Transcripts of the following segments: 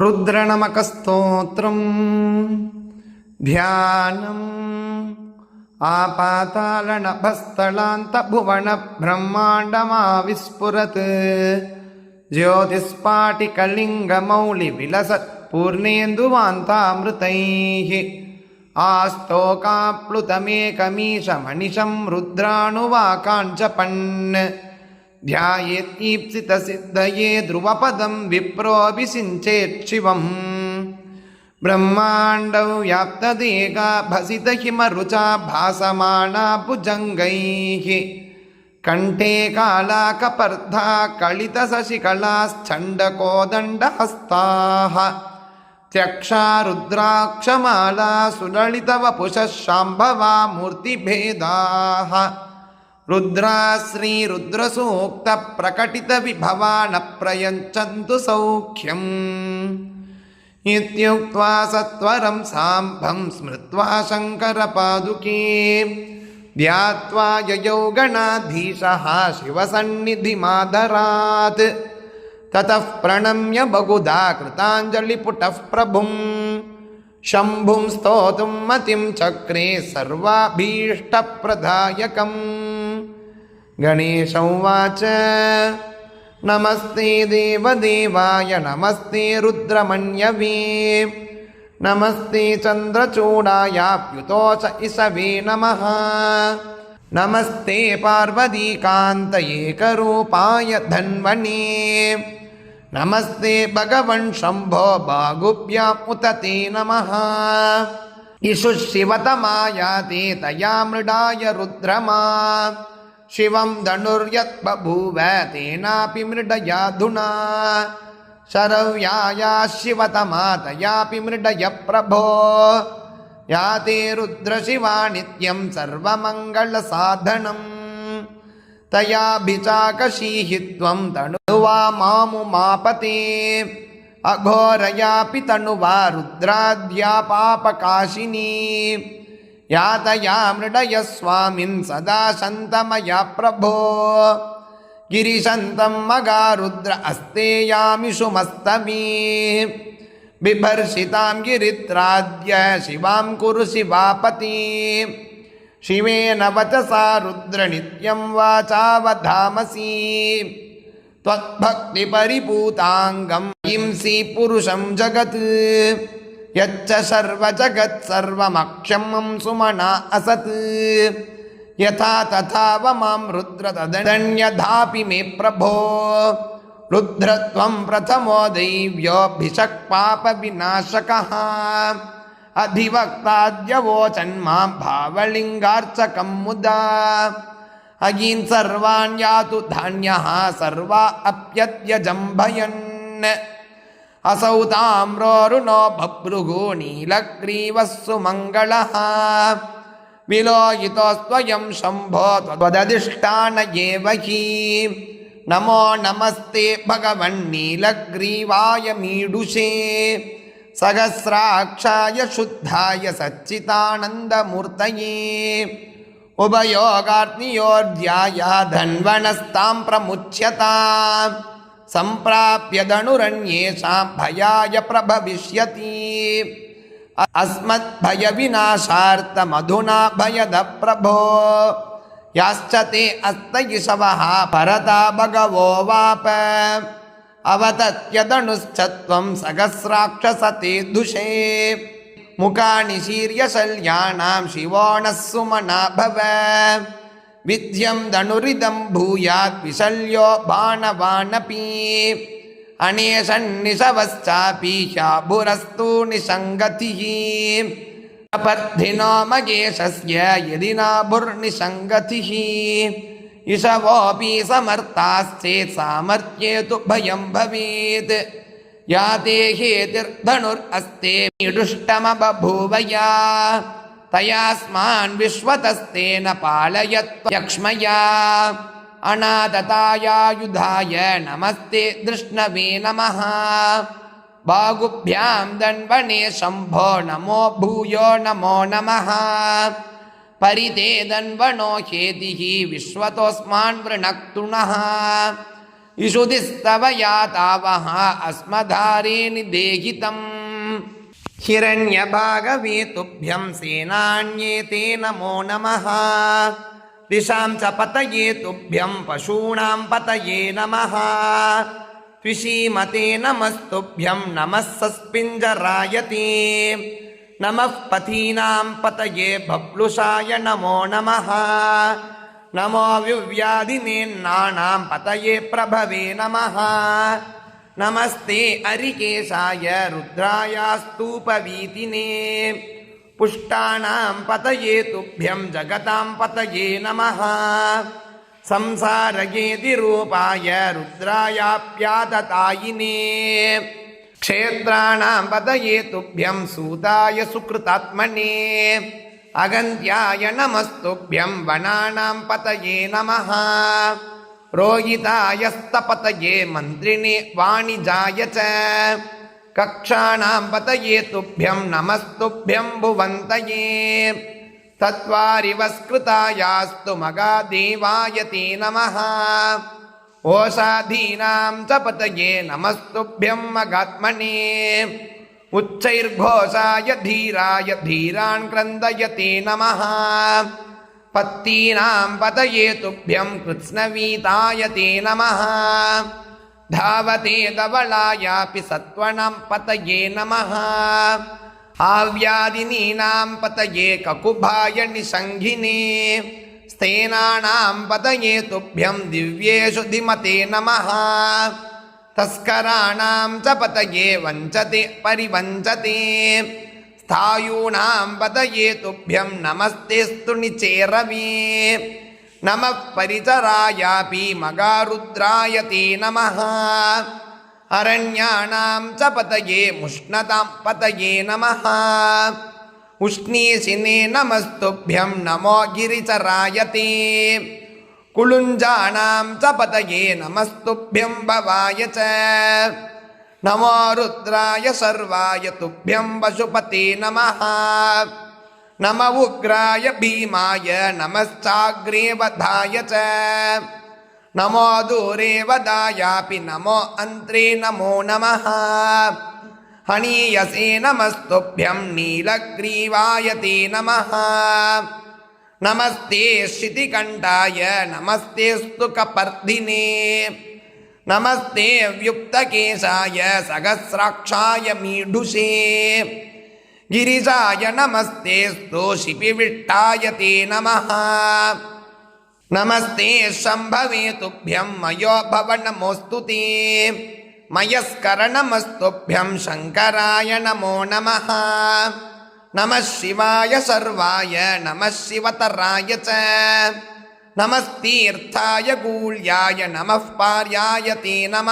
रुद्रनमकस्तोत्रं ध्यानम् आपातालनभस्थलान्तभुवनब्रह्माण्डमाविस्फुरत् ज्योतिस्पाटिकलिङ्गमौलिविलसत् पूर्णेन्दुवान्तामृतैः आस्तोकाप्लुतमेकमीशमनिशं रुद्राणुवाकाञ्चपन् ध्यायेत्ईप्सितसिद्धये ध्रुवपदं विप्रोऽभिषिञ्चेच्छिवम् ब्रह्माण्डौ व्याप्तदेगा भसितहिमरुचा भासमाना भुजङ्गैः कण्ठे कालाकपर्धा कलितशशिकलाश्चण्डकोदण्डहस्ताः त्यक्षा रुद्राक्षमाला सुललितवपुषः शाम्भवा मूर्तिभेदाः रुद्रा श्रीरुद्रसूक्तप्रकटितविभवा न प्रयच्छन्तु सौख्यम्। इत्युक्त्वा सत्वरं साम्भं स्मृत्वा शङ्करपादुके ध्यात्वा ययौ गणाधीशः शिवसन्निधिमादरात्। ततः प्रणम्य बहुधा कृताञ्जलिपुटः प्रभुं शम्भुं स्तोतुं मतिं चक्रे सर्वाभीष्टप्रदायकम् गणेश उवाच नमस्ते देवदेवाय नमस्ते रुद्रमण्यवे नमस्ते चन्द्रचूडायाप्युतोष इषवे नमः नमस्ते पार्वतीकान्तयेकरूपाय धन्वने नमस्ते भगवन् शम्भो बाहुभ्याम् उत ते नमः इषु शिवतमायाते तया मृडाय रुद्रमा शिवं धनुर्यद्बभूव तेनापि मृडयाधुना शरव्याया शिवतमा तयापि मृडय प्रभो या ते रुद्रशिवा नित्यं सर्वमङ्गलसाधनम् तयाभिचाकशीहि त्वं तनुवा मामुमापते अघोरयापि तनुवा रुद्राद्या पापकाशिनी यातया मृडय स्वामिन् सदा शन्तमया प्रभो गिरिशन्तं मगारुद्र अस्ते यामिषु मस्तमी बिभर्षितां गिरित्राद्य शिवां कुरु शिवापति शिवेन वचसा रुद्रनित्यं वाचावधामसि त्वद्भक्तिपरिपूताङ्गं हिंसि पुरुषं जगत् यच्च सर्वजगत्सर्वमक्षमं सुमना असत्। यथा तथा माँ रुद्र तदन्यथापि मे प्रभो। रुद्रत्वं प्रथमो दैव्योऽभिषक् पापविनाशकः अधिवक्ताद्यवोचन् माँ भावलिङ्गार्चकं मुदा। अगीन् सर्वान् यातु धान्यः सर्वा अप्यत्यजम्भयन् असौ ताम्रोरुणो बभ्रुगो नीलग्रीवः सुमङ्गलः विलोहितोस्त्वयं शम्भो त्वदधिष्ठान एव हि नमो नमस्ते भगवन्नीलग्रीवाय मीडुषे सहस्राक्षाय शुद्धाय सच्चिदानन्दमूर्तये उभयोगाग्नियोर्ध्याय धन्वनस्तां प्रमुच्यता सम्प्राप्य धनुरन्येषां भयाय प्रभविष्यति अस्मद्भयविनाशार्थमधुना भयद प्रभो याश्च ते अस्तयिषवः परता भगवो वाप अवतत्यदनुश्च त्वं सहस्राक्षसते दुषे मुखानि शीर्यशल्याणां शिवो नः सुमना भव வித்யம் தனுரிதம் பூயாத் விசல்யோ பானவானபி. அநேஷன் நிசவஸ்தாபி ஷாபுரஸ்து நிசங்கதி அபத்தினோ மகேஷஸ்ய எதினாபுர்நிசங்கதி இஷவோபி சமர்த்தாஸ்தே சாமர்த்தியே து பயம் பவேத். யாதே ஹேதிர்தனுர் அஸ்தே மிடுஷ்டமபூவயா तयास्मान् विश्वतस्तेन पालयत्वक्ष्मया अनादतायायुधाय नमस्ते दृष्णवे नमः बाहुभ्यां दण्वने शम्भो नमो भूयो नमो नमः परिते दन्वनो हेतिः विश्वतोऽस्मान् वृणक्तुणः इषुधिस्तव यातावः अस्मधारेणि देहितम् हिरण्यभागवे तुभ्यं सेनान्ये ते नमो। नमः दिशां च पतये तुभ्यं पशूनां पतये नमः। त्विषीमते नमस्तुभ्यं नमः सस्पिञ्जरायते नमः पथीनां पतये बप्लुषाय नमो नमः। नमो विव्याधिनेन्नाणां पतये प्रभवे नमः। நமஸ்தே அரிகேஷாய ருத்ராயா ஸ்தூபவீதினே புஷ்டானாம் பதயே துப்பியம் ஜகதாம் பதயே நம சம்சாரகேதி ரூபாய ருத்ராயாப்யாததாயினே. க்ஷேத்ராணாம் பதயே துப்பியம் சூதாய சுக்ருதாத்மனே. அகந்தியாய நமஸ்துப்பியம் வனானாம் பதயே நமஹ. रोहितायस्तपतये मन्त्रिणे वाणिजाय च कक्षाणां पतये तुभ्यं नमस्तुभ्यं भुवन्तये तत्त्वारिवस्कृतायास्तु मगादेवाय ते नमः ओषाधीनां च पतये नमस्तुभ्यं मगात्मने उच्चैर्घोषाय धीराय धीरान् क्रन्दयते नमः पत्तीनां पतये तुभ्यं कृत्स्नवीताय ते नमः। धावते धवलायापि सत्त्वनं पतये नमः। आव्यादिनीनां पतये ककुभाय निषङ्घिने स्तेनानां पतये तुभ्यं दिव्येषु धिमते नमः। तस्कराणां च पतये वञ्चते परिवञ्चते। स्थायूणां पतये तुभ्यं नमस्तेऽस्तु निचेरवे नमः परिचरायापि मगारुद्राय ते नमः अरण्याणां च पतये मुष्णतां पतये नमः उष्णीशिने नमस्तुभ्यं नमो गिरिचराय ते कुलुञ्जानां च पतये नमस्तुभ्यं भवाय च नमो रुद्राय सर्वाय तुभ्यं पशुपते नमः नम उग्राय भीमाय नमश्चाग्रे वधाय च नमो दूरे वदायापि नमो अन्त्रे नमो नमः हनीयसे नमस्तुभ्यं नीलग्रीवाय ते नमः नमस्ते शितिकण्ठाय नमस्तेऽस्तु कपर्दिने நமஸ்தே வியுக்தகேசாய சகசிராட்சாய மீடுஷே. கிரிசாய நமஸ்தே ஸ்தோஷிபிவிட்டாய தே நம நமஸ்தே சம்பவே துப்பியம் மயோபவனமோஸ்து தே. மயஸ்கரணமஸ்துபியம் சங்கராய நமோ நம நம சிவாய சர்வாய நம சிவதராய நமஸ்தீர்த்தாய கூழ்யாய நம பார்யாய தே நம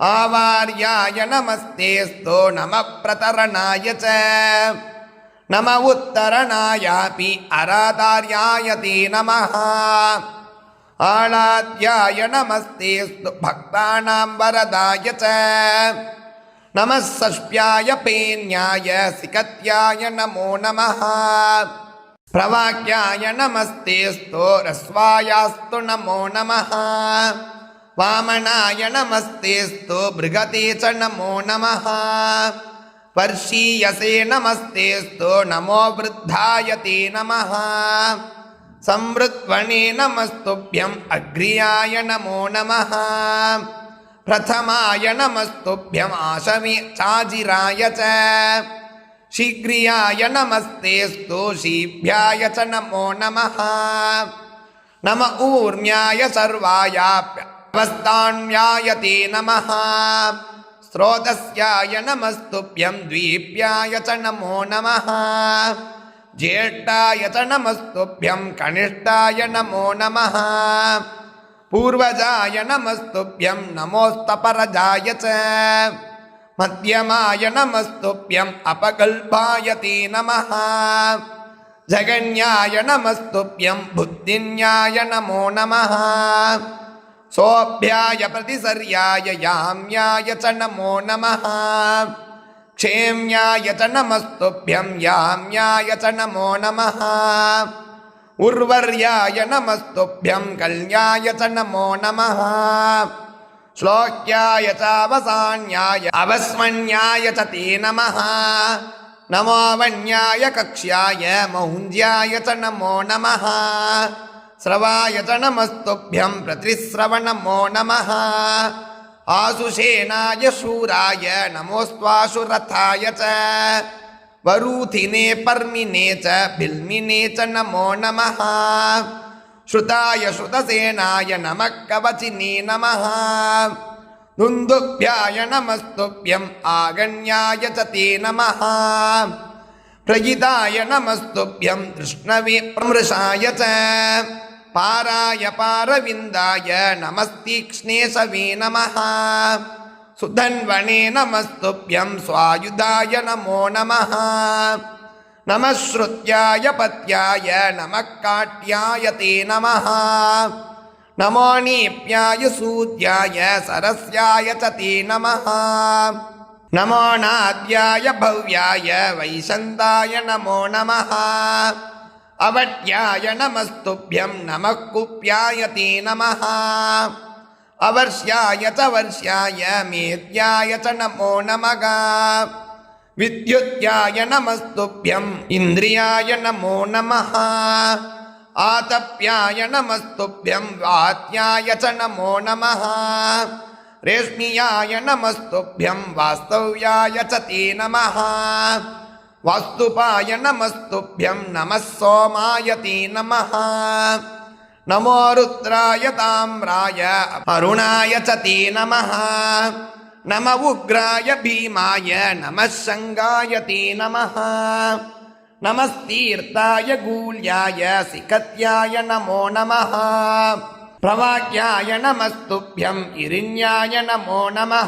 ஆவார்யாய நமஸ்தேஸ்தோ நம பிரதரணாய ச. நம உத்தரணாயாபி அராதார்யாய தே நம ஆளாத்யாய நமஸ்தேஸ்து பக்தானாம் வரதாய ச. நம சஷ்பியாய பேன்யாய சிகத்யாய நமோ நமஹா. प्रवाक्याय नमस्तेऽस्तु रस्वायास्तु नमो नमः। वामनाय नमस्तेऽस्तु बृहते च नमो नमः। वर्षीयसे नमस्तेऽस्तु नमो वृद्धाय ते नमः। संवृत्वणे नमस्तुभ्यम् अग्र्याय नमो नमः। प्रथमाय नमस्तुभ्यम् आशवे चाजिराय च। शीघ्रियाय नमस्तेऽस्तु शीभ्याय च नमो नमः नम ऊर्म्याय सर्वायाप्यवस्थान्याय ते नमः स्रोतस्याय नमस्तुभ्यं द्वीप्याय च नमो नमः ज्येष्ठाय च नमस्तुभ्यं कनिष्ठाय नमो नमः पूर्वजाय नमस्तुभ्यं नमोस्तपरजाय च मध्यमाय नमस्तुभ्यम् अपगल्भाय ते नमः जगन्याय नमस्तुभ्यं बुद्धिन्याय नमो नमः सोऽभ्याय प्रतिसर्याय याम्याय च नमो नमः क्षेम्याय च नमस्तुभ्यं याम्याय च नमो नमः उर्वर्याय नमस्तुभ्यं कल्याय च नमो नमः श्लोक्याय चावसान्याय अवस्मन्याय च ते नमः। नमो वन्याय कक्ष्याय मौञ्ज्याय च नमो नमः। स्रवाय च नमस्तुभ्यं प्रतिश्रवणमो नमः। आशुषेनाय शूराय नमोऽस्त्वाशुरथाय च। वरूथिने, पर्मिने च, बिल्मिने च नमो नमः। ஸ்ருதாய ஸ்ருதசேனாய நம கவச்சினி நம நுந்துபியாய நமஸ்துபியம் ஆகண்யாய சதே நம பிரகிதாய நமஸ்துபியம் கிருஷ்ணவே பிரமிருஷாய ச. பாராய பாரவிந்தாய நமஸ்தீக்ஷ்ணேசவே நம சுதன்வனே நமஸ்துபியம் சுவாயுதாய நமோ நம நமஸ்ருத்யாய பத்யாய நமக்காட்யாய தே நம நமோ நீப்யாய சூத்யாய சரஸ்யாய ச தே நம நமோ நாத்யாய பவ்யாய வைசந்தாய நமோ நம அவட்யாய நமஸ்துபியம் நமக்குப்யாய தே நம அவர்ஷாய ச வர்ஷாய மேத்யாய ச நமோ நமகா विद्युत्याय नमस्तुभ्यम् इन्द्रियाय नमो नमः आतप्याय नमस्तुभ्यं वात्याय च नमो नमः रेश्मियाय नमस्तुभ्यं वास्तव्याय च ते नमः वास्तुपाय नमस्तुभ्यं नमः सोमाय ते नमः नमो रुद्राय ताम्राय अरुणाय च ते नमः நம உக்ராய பீமாய நம சங்காய தே நம நமஸ்தீர்த்தாய கூல்யாய சிகத்யாய நமோ நம பிரவாக்கியாய நமஸ்துபியம் இரிஞாய நமோ நம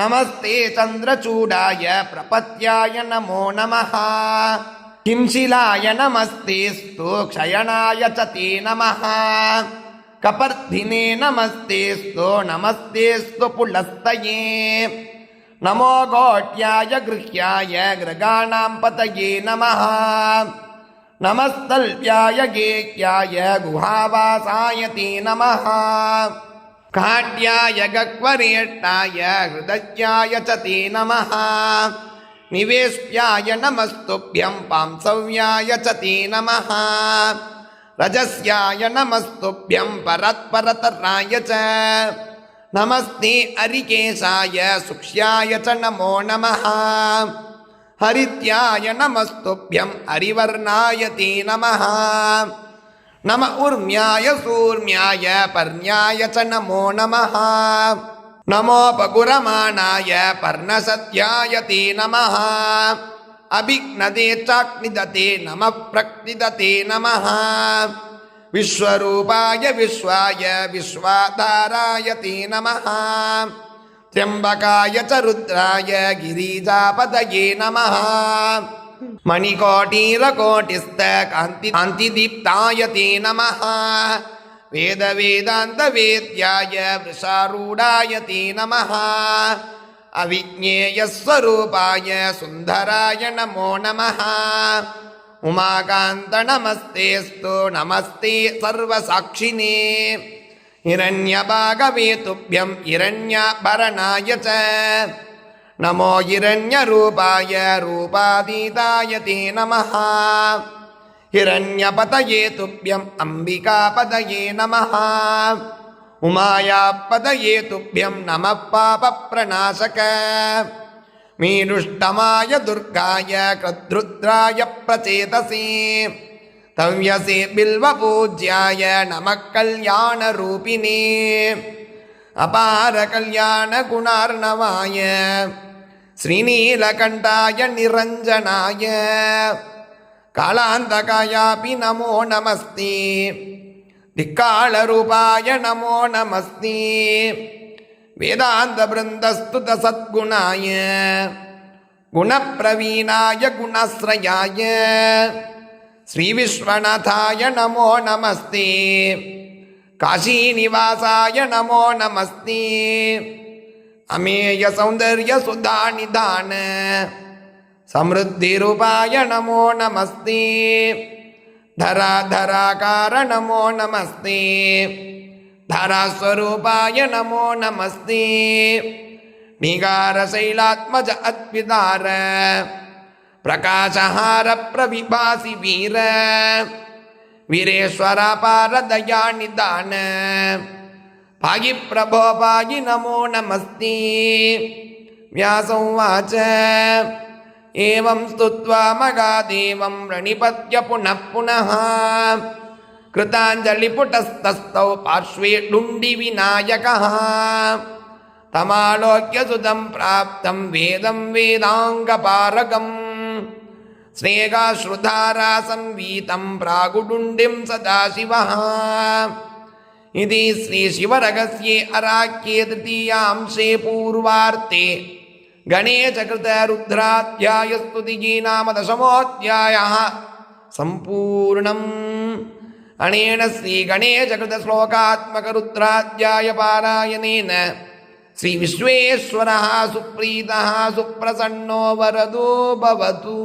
நமஸ்தே சந்திரச்சூடாய பிரபத்யாய நமோ நம கிம்சிலாய நமஸ்தேஸ்து க்ஷயணாய ச தே நம ಕಪರ್ಧಿನೇ ನಮಸ್ತೆಸ್ತು ನಮಸ್ತೆಸ್ತು ಪುಲಸ್ತಯೇ ನಮೋ ಗೋಟ್ಯಾಯ ಗೃಹ್ಯಾಯ ಗೃಗಾಣಾಂ ಪತಯೇ ನಮಃ ನಮಸ್ತಲ್ಪ್ಯಾಯ ಗೇಕ್ಯಾಯ ಗುಹಾವಾಸಾಯ ತೇ ನಮಃ ಕಾಟ್ಯಾಯ ಗಕ್ವರೇಟ್ಟಾಯ ಹೃದಯಾಯ ಚ ತೇ ನಮಃ ನಿವೇಶ್ಯಾಯ ನಮಸ್ತುಭ್ಯಂ ಪಾಂಸವ್ಯಾಯ ಚ ತೇ ನಮಃ ரஜஸ்யாய நமஸ்துபியம் பரத் பரதராய ச. நமஸ்தி அரிகேசாய சுக்ஷ்யாய ச நமோ நம ஹரித்யாய நமஸ்துபியம் ஹரிவர்ணாய தீ நம நம உர்மியாய சூர்மியாய பர்ணியாய ச நமோ நம நமோ பகுரமானாய பர்ணசத்யாய தீ நம अभिघ्नदे चाक्निदते नमः प्रक्निदते नमः विश्वरूपाय विश्वाय विश्वाधाराय ते नमः त्र्यम्बकाय च रुद्राय गिरिजापदये नमः मणिकोटीरकोटिस्थ कान्ति कान्तिदीप्ताय ते नमः वेदवेदान्तवेद्याय वृषारूढाय ते नमः अविज्ञेयस्वरूपाय सुन्दराय नमो नमः उमाकान्तनमस्तेस्तु नमस्ते सर्वसाक्षिणे हिरण्यभागवे तुभ्यं हिरण्याभरणाय च नमो हिरण्यरूपाय रूपातीताय ते नमः हिरण्यपतये तुभ्यम् अम्बिकापदये नमः உமாயாப்பதயே துப்பியம் நம பாப பிரணாசக மீனுஷ்டமாய துர்காய கிருத்ருத்ராய பிரச்சேதசி தவ்யசே பில்வ பூஜ்யாய நம கல்யாண ரூபிணே அபார கல்யாண குணார்ணவாய ஸ்ரீநீலகண்டாய நிரஞ்சனாய. காலாந்தகாயாபி நமோ நமஸ்தே. धिक्काळरूपाय नमो नमस्ते वेदान्तवृन्दस्तुतसद्गुणाय गुणप्रवीणाय गुणाश्रयाय श्रीविश्वनाथाय नमो नमस्ते काशीनिवासाय नमो नमस्ते अमेयसौन्दर्यसुधानिधान समृद्धिरूपाय नमो नमस्ते धराधराकार नमो नमस्ते धरास्वरूपाय नमो नमस्ते निगारशैलात्मज अद्वितार प्रकाशहार प्रविभासि वीर वीरेश्वरापारदयानिदान पायि प्रभो पायि नमो नमस्ते व्यासौवाच एवं स्तुत्वा मगादेवं प्रणिपत्य पुनः पुनः कृताञ्जलिपुटस्तस्थौ पार्श्वे डुण्डिविनायकः तमालोक्य सुतं प्राप्तं वेदं वेदाङ्गपारकम् स्नेहाश्रुधारा संवीतं प्रागुडुण्डिं सदाशिवः इति श्रीशिवरहस्ये अराख्ये तृतीयांशे पूर्वार्ते ಗಣೇ ಚಕೃತ ರುದ್ರಾಧ್ಯಾಯ ಸ್ತುತಿಗೀ ನಾಮ ದಶಮೋಧ್ಯಾಯ ಸಂಪೂರ್ಣಂ ಅನೇನ ಶ್ರೀ ಗಣೇಶಕೃತ ಶ್ಲೋಕಾತ್ಮಕ ರುದ್ರಾಧ್ಯಾಯ ಪಾರಾಯಣೇನ ಶ್ರೀ ವಿಶ್ವೇಶ್ವರ ಸುಪ್ರೀತ ಸುಪ್ರಸನ್ನೋ ವರದೋ ಭವತು